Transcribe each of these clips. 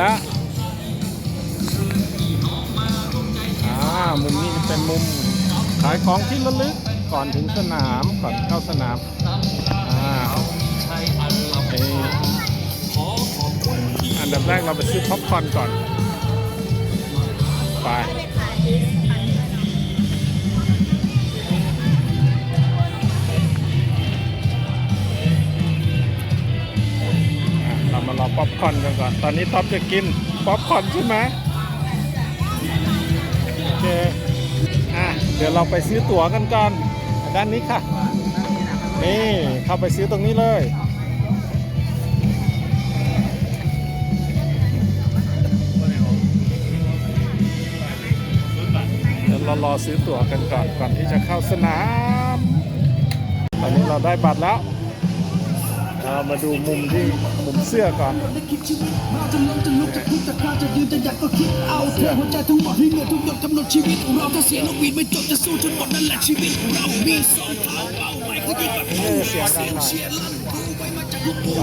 แล้วอ่ามุมนี้เป็นมุมขายของที่ระลึกก่อนถึงสนามก่อนเข้าสนามอ่าอันดับแรกเราไปซื้อพ็อปคอนก่อน ไปามารอป๊อปคอนกันก่อน ตอนนี้ท็อปจะกินป๊อปคอนใช่ไหมโอเคอะเดี๋ยวเราไปซื้อตั๋วกันก่อน ด้านนี้ค่ะ นี่เข้าไปซื้อตรงนี้เลย เดี๋ยวเรารอซื้อตั๋วกันก่อนก่อนที่จะเข้าสนาม ตอนนี้เราได้บัตรแล้ว เรามาดูมุมที่มุมเสื้อก่อนเราจะล้มาดูเอาเพื่อหัวใจทั้งหมดให้เหนื่อยทุกหยดกำหนดชีวิตของเราถ้าเสียงนกหวีดไม่จบจะสู้จนหมดนั่นแหละชีวิตของเรามีสองเท้าเป้าหมายเสียงดังหน่อยเชียร์ลั่นกูไปมาจากทุกมุม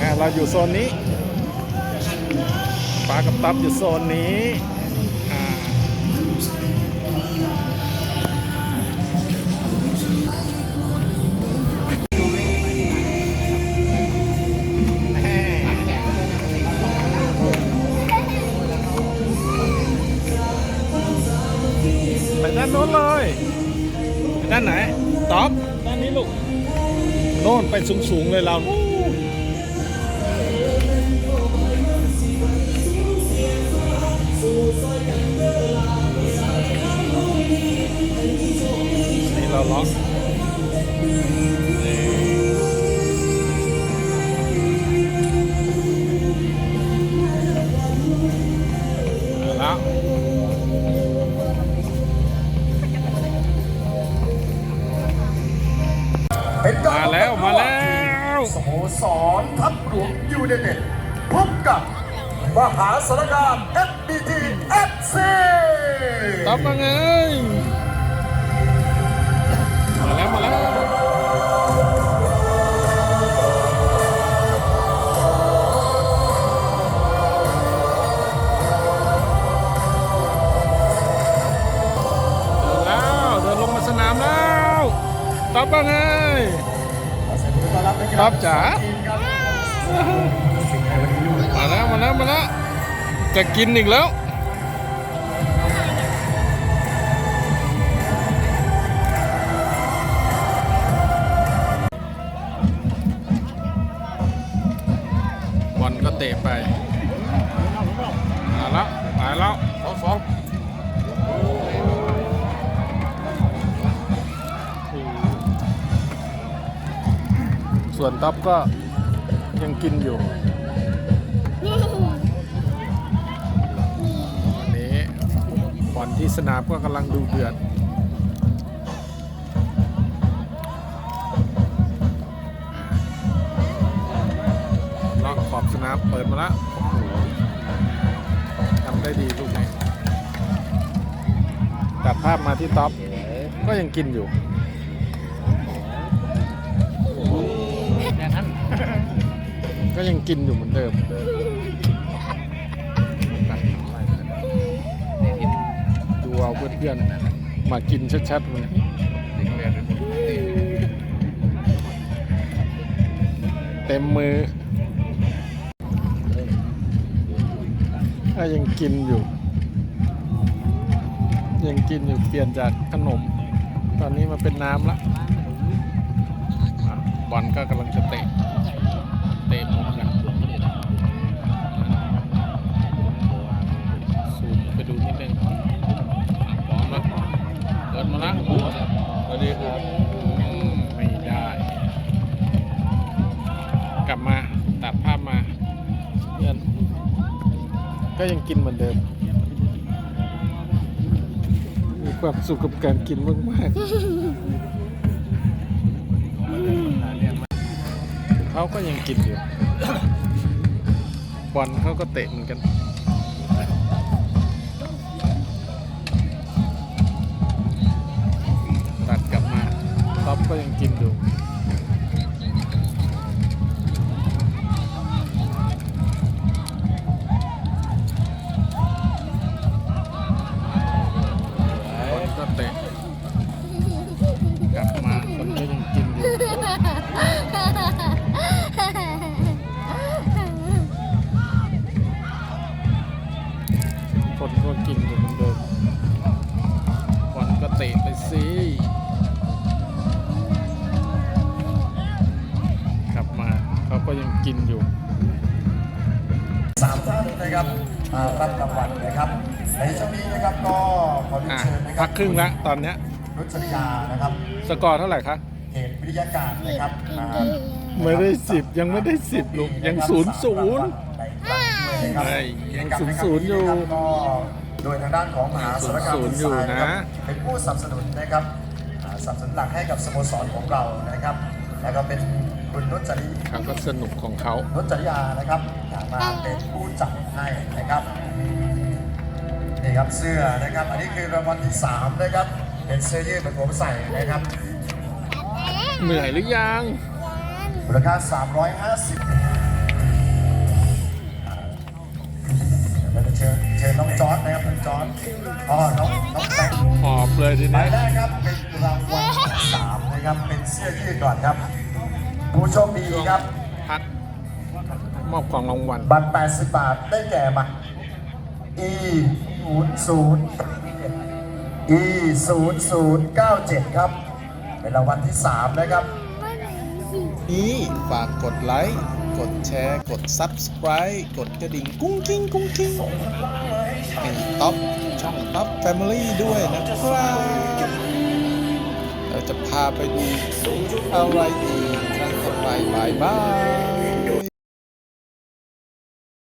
อ่าเราอยู่โซนนี้ปลากับตับอยู่โซนนี้ โน้นเลยไปด้านไหนต๊อบด้านนี้ลูกโน่นไปสูงๆเลยเรานี่เราล็อกนี่ มาแล้วมาแล้วสโมสรทัพหลวงยูไนเต็ดพบกับมหาสารคาม FBT FC ต๊อบมาไงมาแล้วมาแล้วเดินแล้วเดินลงมาสนามแล้วต๊อบมาไง ต๊อบจ๋ามาแล้วมาแล้วมาแล้วจะกินอีกแล้วบอลก็เตะไปมาแล้วมาแล้ว ส่วนท็อปก็ยังกินอยู่วันนี้บอลที่สนามก็กำลังดูเดือดล็อกขอบสนามเปิดมาแล้วทำได้ดีลูกนี้ตัดภาพมาที่ท็อปก็ยังกินอยู่ ก็ยังกินอยู่เหมือนเดิมดูเอาเพื่อนๆมากินชัดๆเลยเต็มมือถ้ายังกินอยู่ ยังกินอยู่เปลี่ยนจากขนม ตอนนี้มาเป็นน้ำละอะบอลก็กำลังจะเตะ เตะมุมกันซูมไปดูนิดนึงอะพร้อมแล้วเปิดมาแล้วสวัสดีครับไม่ได้ กลับมาตัดภาพมาเพื่อนก็ยังกินเหมือนเดิม มีความสุขกับการกินมากๆ เขาก็ยังกินอยู่ บอลเขาก็เตะเหมือนกันตัดกลับมาท็อปก็ยังกินอยู่ เตะไปสิกลับมาเขาก็ยังกินอยู่สามท่านนะครับอ่ารับรางวัลนะครับในช่วงนี้นะครับก็ขอเรียนอะเชิญนะครัพักครึ่งละตอนเนี้ยนุชริยานะครับสกอร์เท่าไหร่คะเหตุวิทยาการนะครับอ่าไม่ได้สิบยังไม่ได้สิบลูกยังศูนย์ศูนย์ในครั้งด้วยนะครับใช่ยังกิจกรรมศูนย์ๆอยู่ ในครั้งนี้นะครับก็โดยทางด้านของมหาสารคามศูนย์ๆอยู่นะครับเป็นผู้สนับสนุนนะครับอ่าสนับสนุนหลักให้กับสโมสรของเรานะครับ แล้วก็เป็นคุณนุชจริเขาก็สนุกของเขา นุชจริยานะครับมาเป็นผู้จัดให้นะครับนี่ครับเสื้อนะครับ อันนี้คือรางวัลที่สามนะครับ เป็นเสื้อยืดเป็นผมใส่นะครับเหนื่อยหรือยัง มูลค่า350 เดี๋ยวเราจะเชิญเชิญน้องจอร์ดนะครับน้องจอร์ดอ๋อน้องน้องแบงค์หอบเลยทีใบนี้แรกครับเป็นรางวัลที่สามนะครับเป็นเสื้อยืดก่อนครับ ผู้โชคดีครับพักมอบของรางวัลบัตร80 บาทได้แก่บัตร E 0 0 E 0 0 9 7ครับ เป็นรางวัลที่3นะครับนี่ฝากกดไลค์ กดแชร์ กด Subscribe กดกระดิ่งกุ้งกิ้งกุ้งกิ้งเป็นท็อปช่องท็อปแฟมิลี่ด้วยนะครับเราจะพาไปดูอะไรอีกครั้งต่อไปบายบาย